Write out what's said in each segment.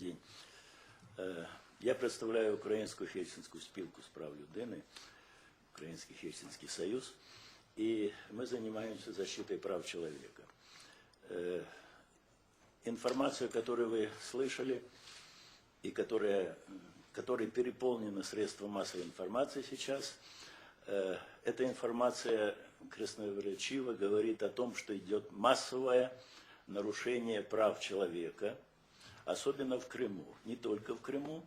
день. Е, Я представляю Українську Хельсинську спілку з прав людини, Український Хельсинский союз, и мы занимаемся защитой прав человека. Э, Информацию, которую вы слышали, и которая, которой переполнены средства массовой информации сейчас, э, эта информация красноречиво говорит о том, что идет массовое нарушение прав человека, особенно в Крыму, не только в Крыму.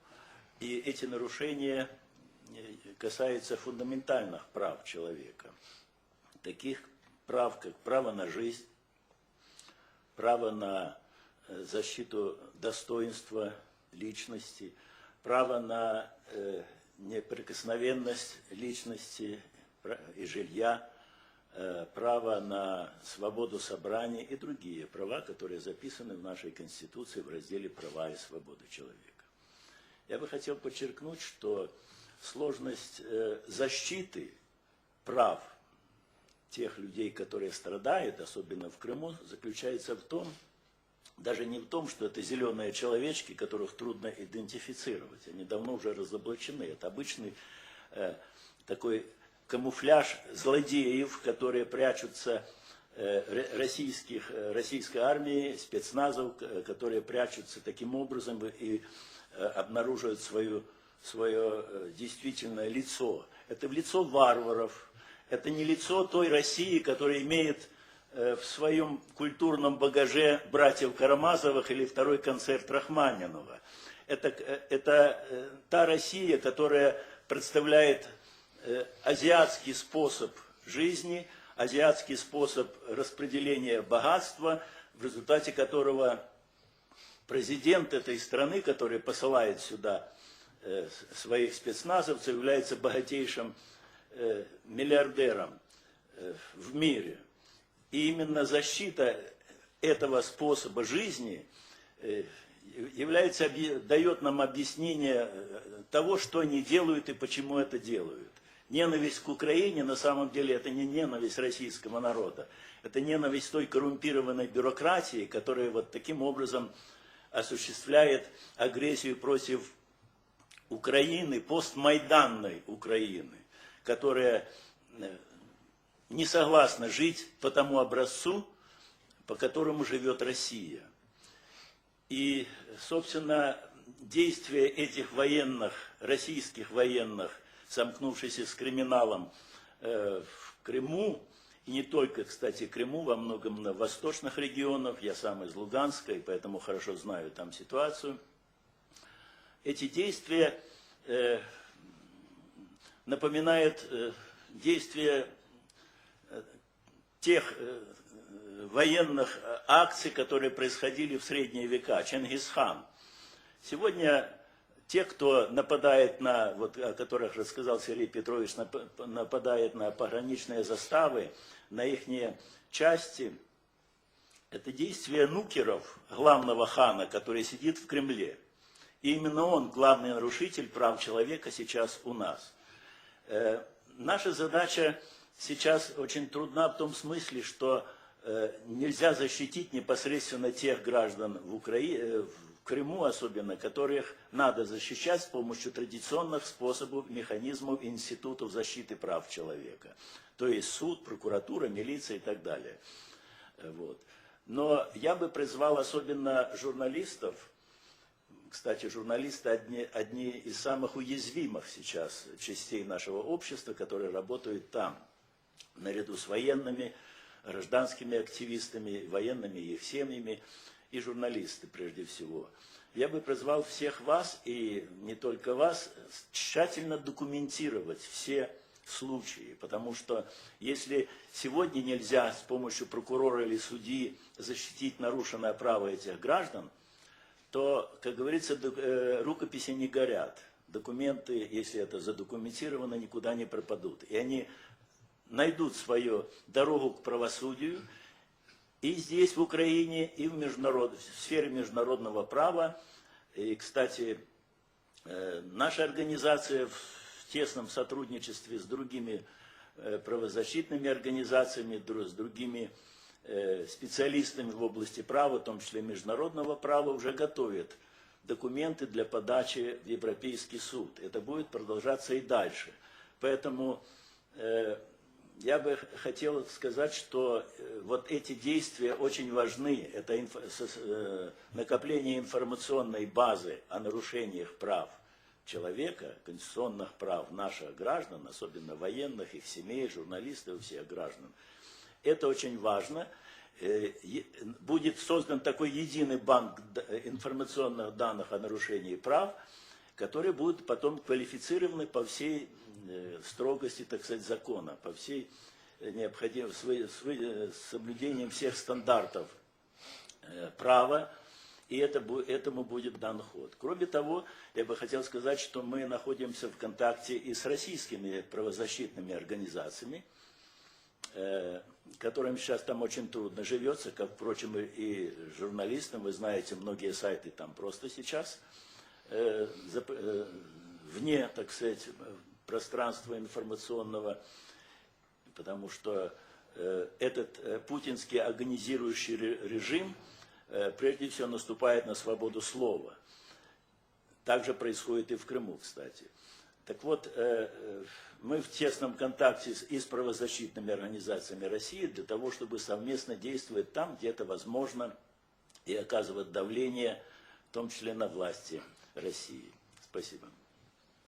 И эти нарушения э, касаются фундаментальных прав человека, таких прав, как право на жизнь, право на э, защиту достоинства личности, право на э, неприкосновенность личности и жилья, право на свободу собрания и другие права, которые записаны в нашей Конституции в разделе «Права и свободы человека». Я бы хотел подчеркнуть, что сложность э, защиты прав тех людей, которые страдают, особенно в Крыму, заключается в том, даже не в том, что это зеленые человечки, которых трудно идентифицировать. Они давно уже разоблачены. Это обычный э, такой камуфляж злодеев, которые прячутся э, российских, э, российской армии, спецназов, э, которые прячутся таким образом и обнаруживают свою, свое действительное лицо. Это лицо варваров, это не лицо той России, которая имеет в своем культурном багаже братьев Карамазовых или второй концерт Рахманинова. Это, это та Россия, которая представляет азиатский способ жизни, азиатский способ распределения богатства, в результате которого президент этой страны, который посылает сюда э, своих спецназовцев, является богатейшим э, миллиардером э, в мире. И именно защита этого способа жизни э, является, дает нам объяснение э, того, что они делают и почему это делают. Ненависть к Украине на самом деле это не ненависть российского народа. Это ненависть той коррумпированной бюрократии, которая вот таким образом осуществляет агрессию против Украины, постмайданной Украины, которая э, не согласна жить по тому образцу, по которому живет Россия. И, собственно, действия этих военных, российских военных, сомкнувшихся с криминалом э, в Крыму, и не только, кстати, Крыму, во многом на восточных регионах, я сам из Луганска, и поэтому хорошо знаю там ситуацию, эти действия э, напоминают э, действия э, тех э, военных акций, которые происходили в средние века, Чингисхан. Сегодня те, кто нападает на, вот о которых рассказал Сергей Петрович, нап- нападает на пограничные заставы, на их части, это действие нукеров, главного хана, который сидит в Кремле. И именно он главный нарушитель прав человека сейчас у нас. Э, Наша задача сейчас очень трудна в том смысле, что э, нельзя защитить непосредственно тех граждан в, Украине, э, в Крыму особенно, которых надо защищать с помощью традиционных способов, механизмов, институтов защиты прав человека. То есть суд, прокуратура, милиция и так далее. Э, Вот. Но я бы призвал особенно журналистов, кстати, журналисты одни, одни из самых уязвимых сейчас частей нашего общества, которые работают там, наряду с военными, гражданскими активистами, военными и их семьями, и журналисты прежде всего. Я бы призвал всех вас, и не только вас, тщательно документировать все случаи, потому что если сегодня нельзя с помощью прокурора или судьи защитить нарушенное право этих граждан, то, как говорится, э, рукописи не горят. Документы, если это задокументировано, никуда не пропадут. И они найдут свою дорогу к правосудию и здесь, в Украине, и в, международ... в сфере международного права. И, кстати, э, наша организация в тесном сотрудничестве с другими э, правозащитными организациями, с другими э, специалистами в области права, в том числе международного права, уже готовит документы для подачи в Европейский суд. Это будет продолжаться и дальше. Поэтому я бы хотел сказать, что э, вот эти действия очень важны. Это инф, э, накопление информационной базы о нарушениях прав человека, конституционных прав наших граждан, особенно военных, их семей, журналистов, всех граждан. Это очень важно. Э, будет создан такой единый банк информационных данных о нарушении прав, который будет потом квалифицированы по всей э, строгости, так сказать, закона, по всей э, необходимости, с соблюдением всех стандартов права, и это, этому будет дан ход. Кроме того, я бы хотел сказать, что мы находимся в контакте и с российскими правозащитными организациями, которым сейчас там очень трудно живется, как, впрочем, и журналистам. Вы знаете, многие сайты там просто сейчас э, э, вне, так сказать, пространства информационного, потому что э, этот э, путинский агонизирующий режим э, прежде всего наступает на свободу слова. Так же происходит и в Крыму, кстати. Так вот, э, э, мы в тесном контакте и с правозащитными организациями России для того, чтобы совместно действовать там, где это возможно, и оказывать давление, в том числе на власти России. Спасибо.